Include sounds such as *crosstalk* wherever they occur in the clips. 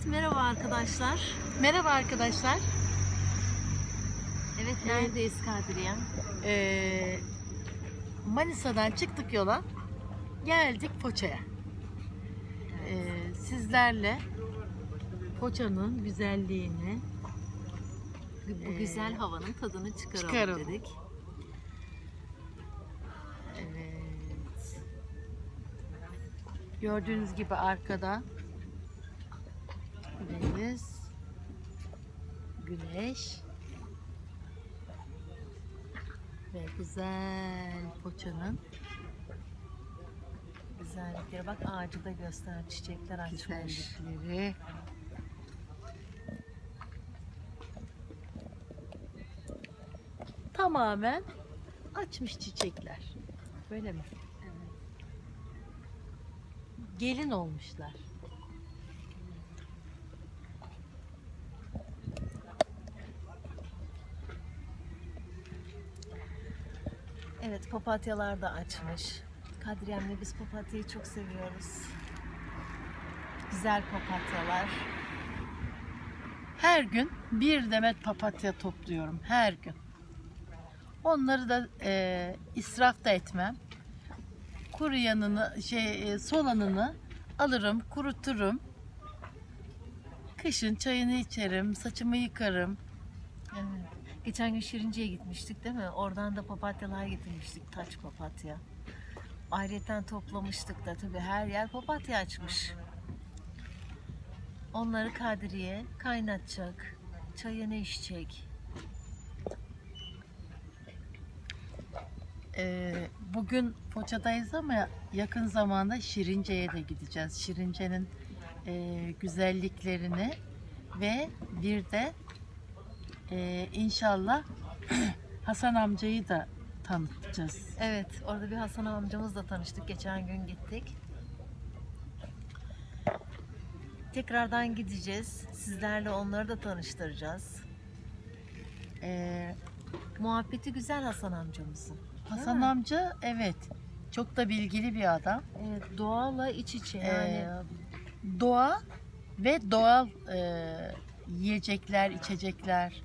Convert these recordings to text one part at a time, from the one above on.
Evet merhaba arkadaşlar. Merhaba arkadaşlar. Evet neredeyiz Kadriye? Ee, Manisa'dan çıktık yola. Geldik Foça'ya. Ee, sizlerle Foça'nın güzelliğini Bu Ee, güzel havanın tadını çıkaralım, çıkaralım. dedik. evet, gördüğünüz gibi arkada güneş ve güzel Foça'nın Güzellikleri bak ağacı da göster çiçekler açmış. güzellikleri. Tamamen açmış çiçekler. Böyle mi? Gelin olmuşlar. Evet papatyalar da açmış. Kadriyemle biz papatyayı çok seviyoruz. Güzel papatyalar. Her gün bir demet papatya topluyorum. Her gün. Onları da e, israf da etmem. Kuruyanını, şey, e, solanını alırım, kuruturum. Kışın çayını içerim, saçımı yıkarım. Evet. Geçen gün Şirince'ye gitmiştik değil mi? Oradan da papatyalar getirmiştik. Taç papatya. Ayrıyeten toplamıştık da tabii her yer papatya açmış. Onları Kadriye kaynatacak. Çayını içecek. E, bugün Foça'dayız ama yakın zamanda Şirince'ye de gideceğiz. Şirince'nin e, güzelliklerini ve bir de e, inşallah *clears throat* Hasan amcayı da tanıtacağız. Evet, orada bir Hasan amcamızla tanıştık. Geçen gün gittik. Tekrardan gideceğiz. Sizlerle onları da tanıştıracağız. E, Muhabbeti güzel Hasan amcamızın. Hasan mi? amca evet çok da bilgili bir adam. Evet, doğalla iç içe yani. Ee, Doğa ve doğal e, yiyecekler, içecekler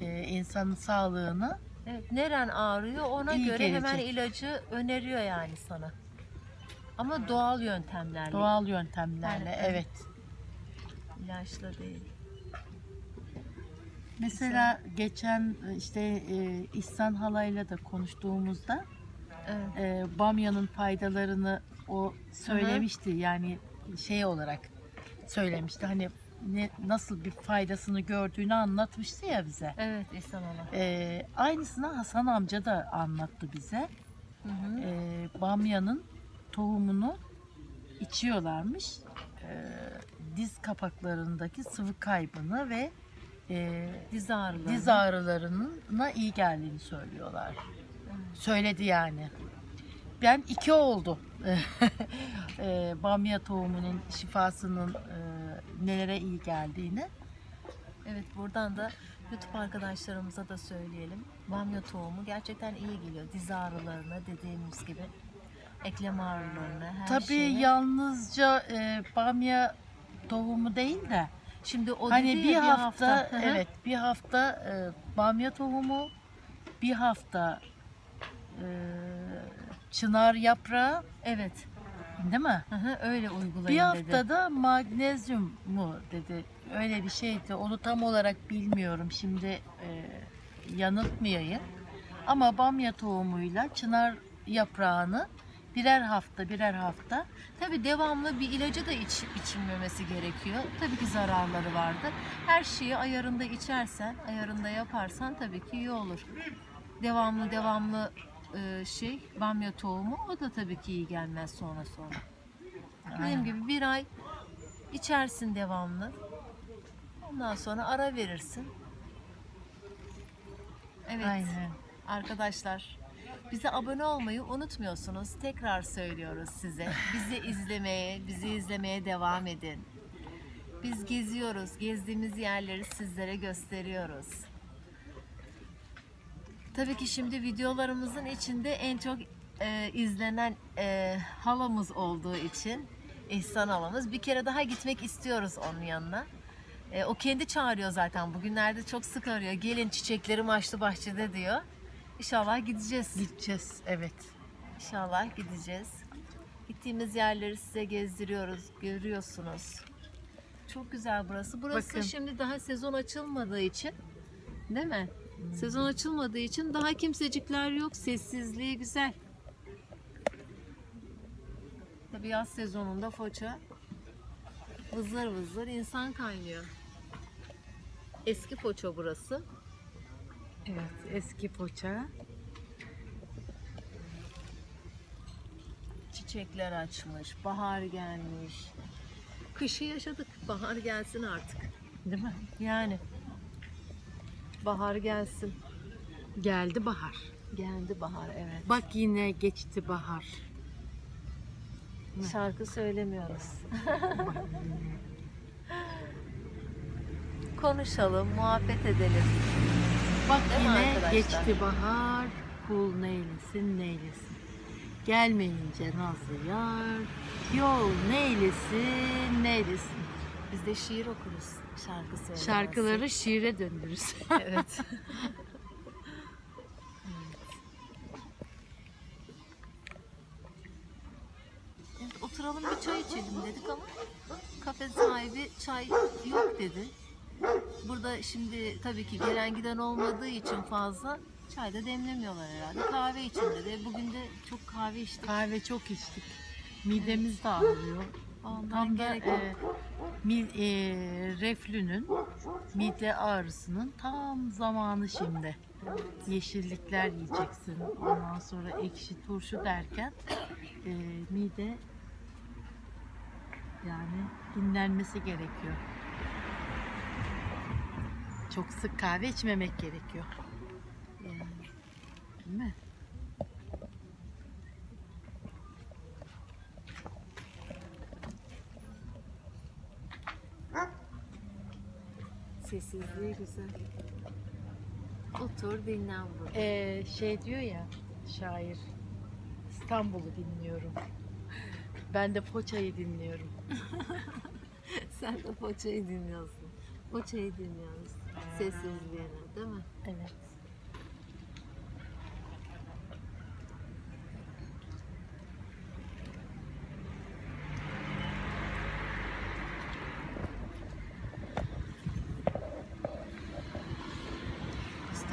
e, insanın sağlığını Evet, neren ağrıyor ona İyi göre hemen gelecek. ilacı öneriyor yani sana. Ama doğal yöntemlerle. doğal yöntemlerle Yani, evet. ilaçla değil. Mesela geçen e, işte e, İhsan halayla da konuştuğumuzda Evet. e, bamyanın faydalarını o söylemişti. Yani şey olarak söylemişti. Hani ne nasıl bir faydasını gördüğünü anlatmıştı ya bize. Evet İhsan Allah. E, aynısını Hasan amca da anlattı bize. Hı hı. E, bamyanın tohumunu içiyorlarmış. E, diz kapaklarındaki sıvı kaybını ve e, Diz ağrıları. diz ağrılarına iyi geldiğini söylüyorlar. Söyledi yani. Ben iki oldu. *laughs* e, bamya tohumunun şifasının e, nelere iyi geldiğini. Evet buradan da YouTube arkadaşlarımıza da söyleyelim. Bamya tohumu gerçekten iyi geliyor. Diz ağrılarına dediğimiz gibi. Eklem ağrılarına her Tabii şeye. yalnızca e, bamya tohumu değil de Şimdi o hani bir, ya, hafta, hı. evet bir hafta e, bamya tohumu, bir hafta e, çınar yaprağı, Evet. Değil mi? Hı hı, öyle uygulayın Bir dedi. haftada magnezyum mu dedi. Öyle bir şeydi. Onu tam olarak bilmiyorum. Şimdi e, yanıltmayayım. Ama bamya tohumuyla çınar yaprağını birer hafta birer hafta Tabii devamlı bir ilacı da iç, içilmemesi gerekiyor. Tabii ki zararları vardır. Her şeyi ayarında içersen, ayarında yaparsan tabii ki iyi olur. Devamlı devamlı e, şey bamya tohumu o da tabii ki iyi gelmez sonra sonra. Dediğim Aynen. gibi bir ay içersin devamlı. Ondan sonra ara verirsin. Evet. Aynen. Arkadaşlar bize abone olmayı unutmuyorsunuz. Tekrar söylüyoruz size. Bizi *laughs* izlemeye, bizi izlemeye devam edin. Biz geziyoruz. Gezdiğimiz yerleri sizlere gösteriyoruz. Tabii ki şimdi videolarımızın içinde en çok e, izlenen e, halamız olduğu için İhsan halamız. Bir kere daha gitmek istiyoruz onun yanına. E, o kendi çağırıyor zaten. Bugünlerde çok sık arıyor. Gelin çiçeklerim açtı bahçede diyor. İnşallah gideceğiz. Gideceğiz evet. İnşallah gideceğiz. Gittiğimiz yerleri size gezdiriyoruz, görüyorsunuz. Çok güzel burası. Burası Bakın. şimdi daha sezon açılmadığı için, değil mi? Sezon açılmadığı için daha kimsecikler yok. Sessizliği güzel. Tabii yaz sezonunda Foça vızır vızır insan kaynıyor. Eski Foça burası. Evet eski poça. Çiçekler açmış, bahar gelmiş. Kışı yaşadık, bahar gelsin artık. Değil mi? Yani bahar gelsin. Geldi bahar. Geldi bahar evet. Bak yine geçti bahar. Şarkı söylemiyoruz. *laughs* Konuşalım, muhabbet edelim. Bak Değil mi yine arkadaşlar? geçti bahar. Kul neylesin neylesin. Gelmeyince nazlı yar. Yol neylesin neylesin. Biz de şiir okuruz şarkı söylemezsek. Şarkıları şiire döndürürüz. *laughs* evet. Evet, oturalım bir çay içelim dedik ama kafe sahibi çay yok dedi. Burada şimdi tabii ki gelen giden olmadığı için fazla çay da demlemiyorlar herhalde. Kahve için dedi. Bugün de çok kahve içtik. Kahve çok içtik. Midemiz de ağrıyor. Ondan Tam da gerek yok. e, mi, e, reflünün, mide ağrısının tam zamanı şimdi. Yeşillikler yiyeceksin. Ondan sonra ekşi turşu derken e, mide yani dinlenmesi gerekiyor. Çok sık kahve içmemek gerekiyor. Yani, değil mi? Sessizliği güzel. Otur dinlen burada. Ee, şey diyor ya şair İstanbul'u dinliyorum. Ben de Foça'yı dinliyorum. *laughs* Sen de Foça'yı dinliyorsun. Foça'yı dinliyoruz. Sessizliğine değil mi? Evet.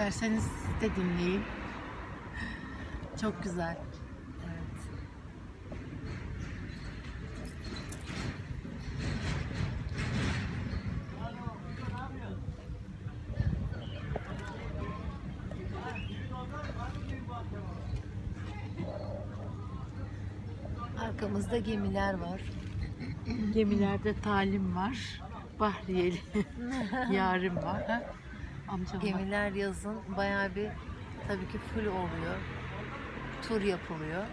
İsterseniz de dinleyin. Çok güzel. Evet. Arkamızda gemiler var. Gemilerde talim var. Bahriyeli *laughs* yarim var. *laughs* Amcam. Gemiler yazın bayağı bir tabii ki full oluyor. Tur yapılıyor.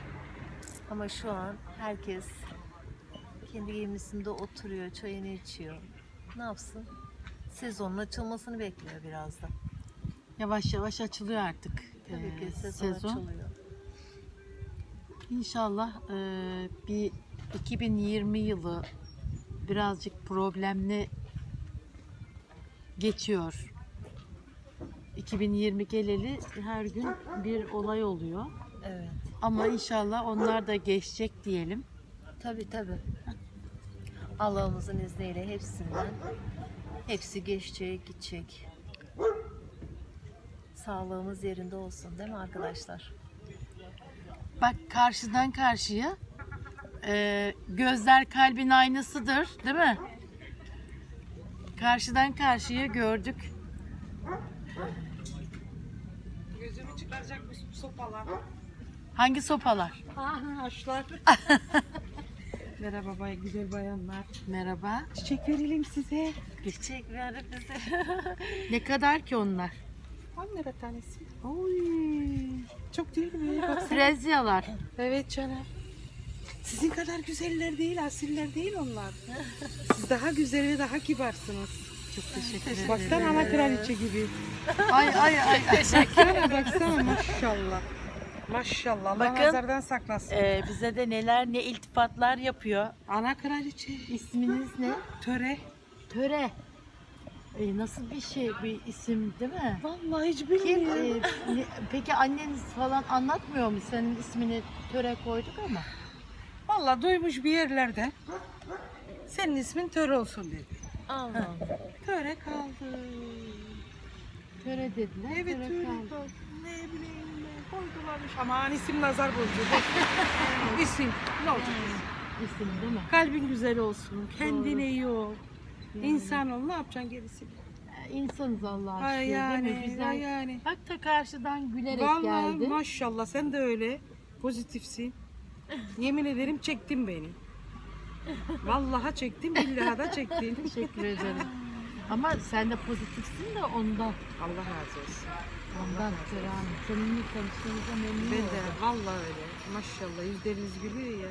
Ama şu an herkes kendi gemisinde oturuyor, çayını içiyor. Ne yapsın? Sezonun açılmasını bekliyor biraz da. Yavaş yavaş açılıyor artık Tabii ki sezon, sezon. açılıyor. İnşallah e, bir 2020 yılı birazcık problemli geçiyor. 2020 geleli her gün bir olay oluyor. Evet. Ama inşallah onlar da geçecek diyelim. Tabii tabii. Allah'ımızın izniyle hepsinden hepsi geçecek, gidecek. Sağlığımız yerinde olsun değil mi arkadaşlar? Bak karşıdan karşıya e, gözler kalbin aynasıdır değil mi? Karşıdan karşıya gördük. Gözümü çıkaracak bu sopalar. Hangi sopalar? Aha haşlar. *laughs* Merhaba bay, güzel bayanlar. Merhaba. Çiçek verelim size. Çiçek verdik bize. *laughs* Ne kadar ki onlar? 10 lira tanesi. Oy. Çok değil mi? *laughs* Baksana. Frezyalar. evet canım. Sizin kadar güzeller değil, asiller değil onlar. Siz daha güzel ve daha kibarsınız. Çok teşekkür ederim. Baksana ana kraliçe gibi. Ay ay ay. Baksana, baksana maşallah. Maşallah Allah Bakın. nazardan saklasın. Ee, bize de neler ne iltifatlar yapıyor. Ana kraliçe. İsminiz ne? Töre. Töre. Ee, nasıl bir şey bir isim değil mi? Vallahi hiç Kim? bilmiyorum. e, ne- peki anneniz falan anlatmıyor mu? Senin ismini Töre koyduk ama. Vallahi duymuş bir yerlerden. Senin ismin Töre olsun dedi. Allah. Töre kaldı. Töre dediler. Evet töre Töre kaldı. kaldı. Ne bileyim ne koydularmış. Aman isim nazar bozucu. *laughs* isim. Ne olacak? İsim değil mi? Kalbin güzel olsun. Kendine iyi ol. İnsan ol. Ne yapacaksın gerisini? İnsanız Allah'a şükür Ay değil mi? yani. Güzel. Ay yani. Bak da karşıdan gülerek Vallahi geldi. maşallah sen de öyle pozitifsin. *laughs* Yemin ederim çektin beni. Vallahi çektin, billahi da çektin. Teşekkür ederim. Ama sen de pozitifsin de ondan. Allah razı olsun. Ondan Hanım. Seninle tanıştığımıza memnun Ben oldum. de vallahi öyle. Maşallah yüzleriniz gülüyor ya.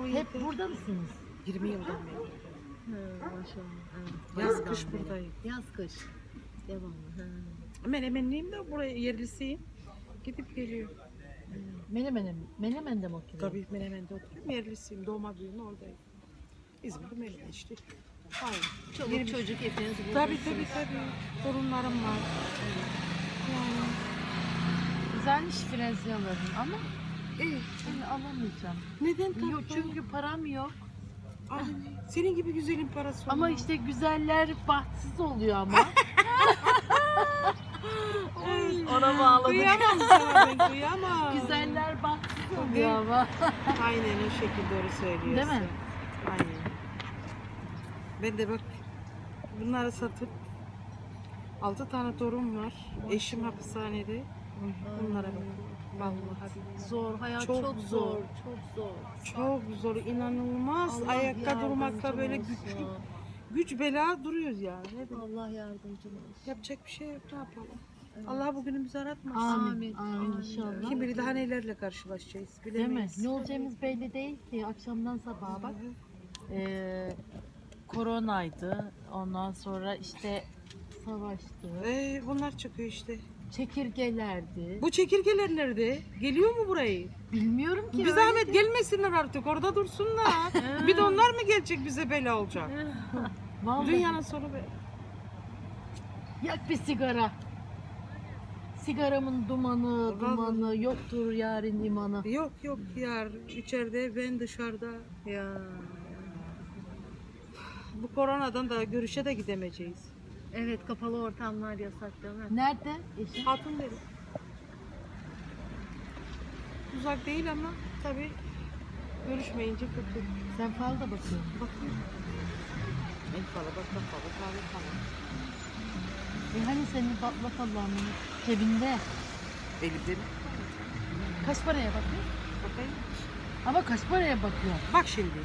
O Hep yeter. burada mısınız? 20 yıldan beri. maşallah. Yaz kış buradayım. Yaz kış. Devamlı. Menemenliyim de buraya yerlisiyim. Gidip geliyorum. Menemen'e mi? Menemen'de mi oturuyor? Tabii Menemen'de oturuyorum. Yerlisiyim. Doğma büyüme oradayım. İzmir Menemen işte. Aynen. Çoluk Yirmi- çocuk hepiniz Tabii buradasınız. tabii tabii. Torunlarım var. Yani Güzelmiş frezyaların ama iyi. ben alamayacağım. Neden tatlı? Yok çünkü param yok. Ay, senin gibi güzelin parası Ama olmaz. işte güzeller bahtsız oluyor ama. *laughs* Ona bağladık. Kıyamam sana kıyamam. Güzeller Tabii. oluyor ama. Aynen o şekilde doğru söylüyorsun. Değil mi? Aynen. Ben de bak bunları satıp altı tane torun var. Eşim hapishanede. Bunlara bak. Vallahi. Zor, hayat Çok çok, zor. zor. çok zor. Çok zor, inanılmaz. Allah Ayakta durmakla böyle güçlü, güç bela duruyoruz yani. Ne. Allah yardımcın olsun. Yapacak bir şey yok, ne yapalım. Allah bugünümüzü aratmasın. Amin. Amin. Amin inşallah. Kim bilir daha nelerle karşılaşacağız Değil mi? bilemeyiz. Ne olacağımız belli değil ki. Akşamdan sabaha bak. Ee, koronaydı. Ondan sonra işte savaştı. Ee, bunlar çıkıyor işte. Çekirgelerdi. Bu çekirgeler nerede? Geliyor mu burayı? Bilmiyorum ki. Bir öyle zahmet gelmesinler artık orada dursunlar. *laughs* bir de onlar mı gelecek bize bela olacak? *laughs* Vallahi. Dünyanın sonu be. Yak bir sigara. Sigaramın dumanı, dumanı yoktur yarın imanı. Yok yok yar içeride ben dışarıda. Ya. Bu koronadan da görüşe de gidemeyeceğiz. Evet kapalı ortamlar yasak değil mi? Nerede eşin? Hatun dedi. Uzak değil ama tabii görüşmeyince kötü. Sen fal da bakıyorsun. Bakayım. El fala bak bak fala kahve falan. E hani senin batla falan cebinde. Elimde mi? Kaç paraya bakıyor? Bakayım. Ama kaç paraya bakıyor? Bak şimdi.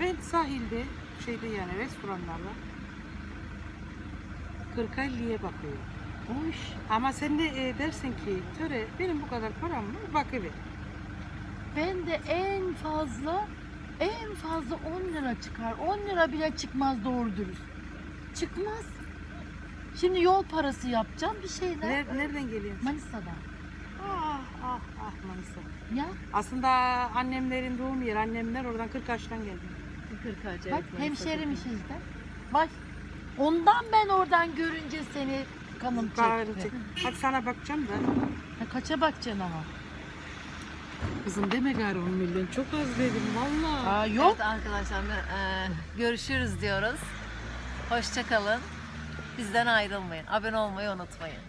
Ben sahilde şeyde yani restoranlarda 40 50'ye bakıyorum. Hoş. Ama sen de e, dersin ki töre benim bu kadar param var bakıver. Ben de en fazla en fazla 10 lira çıkar. 10 lira bile çıkmaz doğru dürüst. Çıkmaz. Şimdi yol parası yapacağım bir şeyler. Ner- nereden geliyorsun? Manisa'dan. Ah ah ah Manisa. Ya Aslında annemlerin doğum yeri. Annemler oradan Kırkaç'tan geldi. Kırkacı. bak hemşerimişiz de. Bak ondan ben oradan görünce seni kanım Kahveni çekti. çek. Bak sana bakacağım da. Ha, kaça bakacaksın ama? Kızım deme gari 10 milyon. Çok az dedim valla. Aa, yok. Evet arkadaşlar e, görüşürüz diyoruz. Hoşça kalın. Bizden ayrılmayın. Abone olmayı unutmayın.